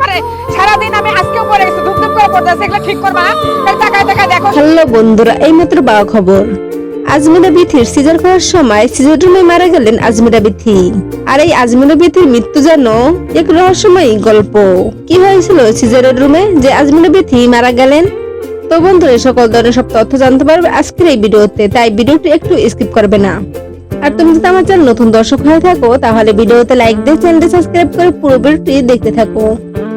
পারে। সারাদিন আমি আজকেও পরে গেছি ধুপ ধুপ করে পড়তে এগুলো ঠিক করবা তাই তাকায় তাকায় দেখো। হ্যালো বন্ধুরা খবর। আজমিরা বিথির সিজার করার সময় সিজার রুমে মারা গেলেন আজমিরা বিথি। আর এই আজমিরা বিথির মৃত্যু যেন এক রহস্যময় গল্প। কি হয়েছিল সিজারের রুমে যে আজমিরা বিথি মারা গেলেন? তো বন্ধুরা সকল ধরনের সব তথ্য জানতে পারবে আজকের এই ভিডিওতে, তাই ভিডিওটি একটু স্কিপ করবে না। আর তুমি যদি আমার চ্যানেল নতুন দর্শক হয়ে থাকো, তাহলে ভিডিওতে লাইক দিয়ে চ্যানেলটি সাবস্ক্রাইব করে পুরো ভিডিওটি দেখতে থাকো।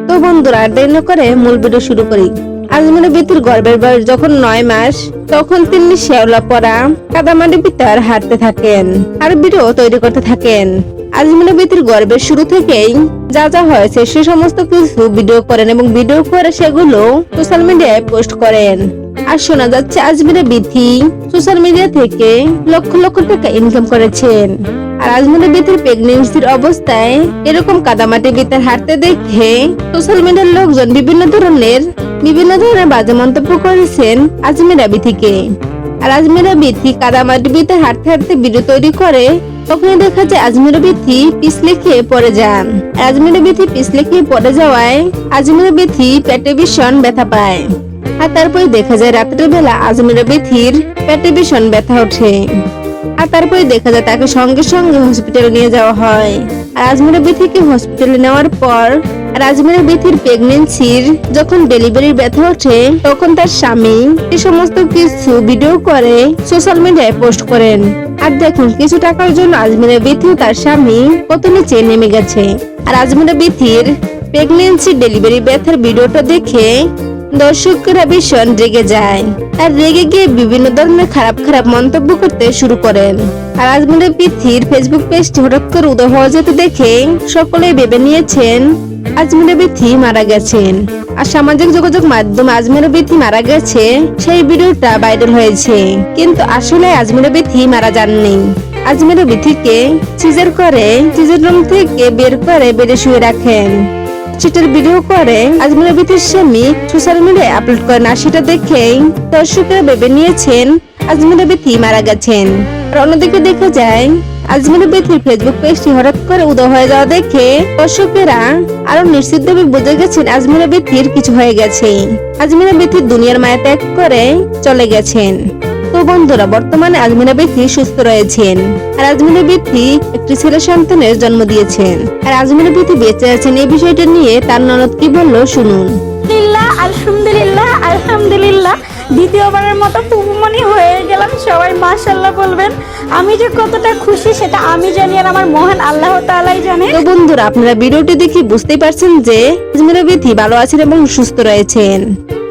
তো বন্ধুরা, আর দেরি না করে মূল ভিডিও শুরু করি। আজমিরা বিতির গর্ভের বয়স যখন নয় মাস, তখন তিনি শেওলা পড়া কাদামাটি পিতার হাঁটতে থাকেন আর ভিডিও তৈরি করতে থাকেন। আজমিরা বিতির গর্ভের শুরু থেকেই যা যা হয়েছে সে সমস্ত কিছু ভিডিও করেন এবং ভিডিও করে সেগুলো সোশ্যাল মিডিয়ায় পোস্ট করেন। আর শোনা যাচ্ছে আজমিরা বিথি। সোশ্যাল মিডিয়া থেকে লক্ষ লক্ষ টাকা ইনকাম করেছেন। আর আজমিরা বিথির প্রেগনেন্সির অবস্থায় এরকম কাদামাটি বিতার হাঁটতে দেখে সোশ্যাল মিডিয়ার লোকজন বিভিন্ন ধরনের বিভিন্ন ধরনের বাজে মন্তব্য করেছেন আজমিরা বিথিকে। আর আজমিরা বিথি কাদামাটি বিতার হাঁটতে হাঁটতে ভিডিও তৈরি করে, তখনই দেখা যায় আজমিরা বিথি পিছলে খেয়ে পড়ে যান। আজমিরা বিথি পিছলে খেয়ে পড়ে যাওয়ায় আজমিরা বিথি পেটে ভীষণ ব্যথা পায়। আর তারপরে দেখা যায় রাত্রের বেলা আজমিরা বিথির পেটে ভীষণ ব্যথা ওঠে। আর তারপরে দেখা যায় তাকে সঙ্গে সঙ্গে হসপিটালে নিয়ে যাওয়া হয়। আর আজমিরা বিথিকে হসপিটালে নেওয়ার পর আর আজমিরা বিথির প্রেগনেন্সির যখন ডেলিভারির ব্যথা ওঠে, তখন তার স্বামী এই সমস্ত কিছু ভিডিও করে সোশ্যাল মিডিয়ায় পোস্ট করেন। আর দেখুন, কিছু টাকার জন্য আজমিরা বিথি তার স্বামী কত নিচে নেমে গেছে। আর আজমিরা বিথির প্রেগনেন্সি ডেলিভারি ব্যথার ভিডিওটা দেখে দর্শকরা ভীষণ রেগে যায় আর রেগে গিয়ে বিভিন্ন ধরনের খারাপ খারাপ মন্তব্য করতে শুরু করেন। আর আজমিরের পিথির ফেসবুক পেজটি হঠাৎ করে উদয় হওয়া যেতে দেখে সকলেই ভেবে নিয়েছেন আজমিরের বিথি মারা গেছেন আর সামাজিক যোগাযোগ মাধ্যমে আজমিরের বিথি মারা গেছে, সেই ভিডিওটা ভাইরাল হয়েছে। কিন্তু আসলে আজমিরের বিথি মারা যাননি। আজমিরের বিথিকে সিজার করে সিজার রুম থেকে বের করে বেডে শুয়ে রাখেন। সেটার ভিডিও করে। আজমিরা বিথির স্বামী সোশ্যাল মিডিয়ায় আপলোড করেন আর সেটা দেখেই দর্শকরা ভেবে নিয়েছেন আজমিরা বিথি মারা গেছেন। আর অন্যদিকে দেখা যায় আজমিরা বিথির ফেসবুক পেজটি হঠাৎ করে উদয় হয়ে যাওয়া দেখে দর্শকেরা আরও নিশ্চিতভাবে বুঝে গেছেন আজমিরা বিথির কিছু হয়ে গেছে। আজমিরা বিথির দুনিয়ার মায়া ত্যাগ করে চলে গেছেন। তো বন্ধুরা বর্তমানে আজমিরা বিথি সুস্থ রয়েছেন। আর আজমিরা বিথি একটি ছেলে সন্তানের জন্ম দিয়েছেন। আর আজমিরা বিথি বেঁচে আছেন এই বিষয়টা নিয়ে তার ননদ কি বলল শুনুন। আলহামদুলিল্লাহ আলহামদুলিল্লাহ দ্বিতীয়বারের মতো হয়ে গেলাম সবাই মাশাল্লাহ বলবেন। আমি যে কতটা খুশি সেটা আমি জানি আর আমার মহান আল্লাহ তাআলাই জানে। তো বন্ধুরা আপনারা ভিডিওটি দেখে বুঝতেই পারছেন যে আজমিরা বিথি ভালো আছেন এবং সুস্থ রয়েছেন।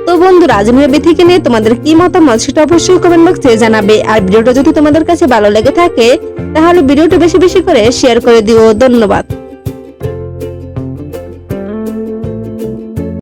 তো বন্ধুরা আজ আমি থেকে নিয়ে তোমাদের কি মতামত সেটা অবশ্যই কমেন্ট বক্সে জানাবে। আর ভিডিওটা যদি তোমাদের কাছে ভালো লেগে থাকে, তাহলে ভিডিওটা বেশি বেশি করে শেয়ার করে দিও। ধন্যবাদ।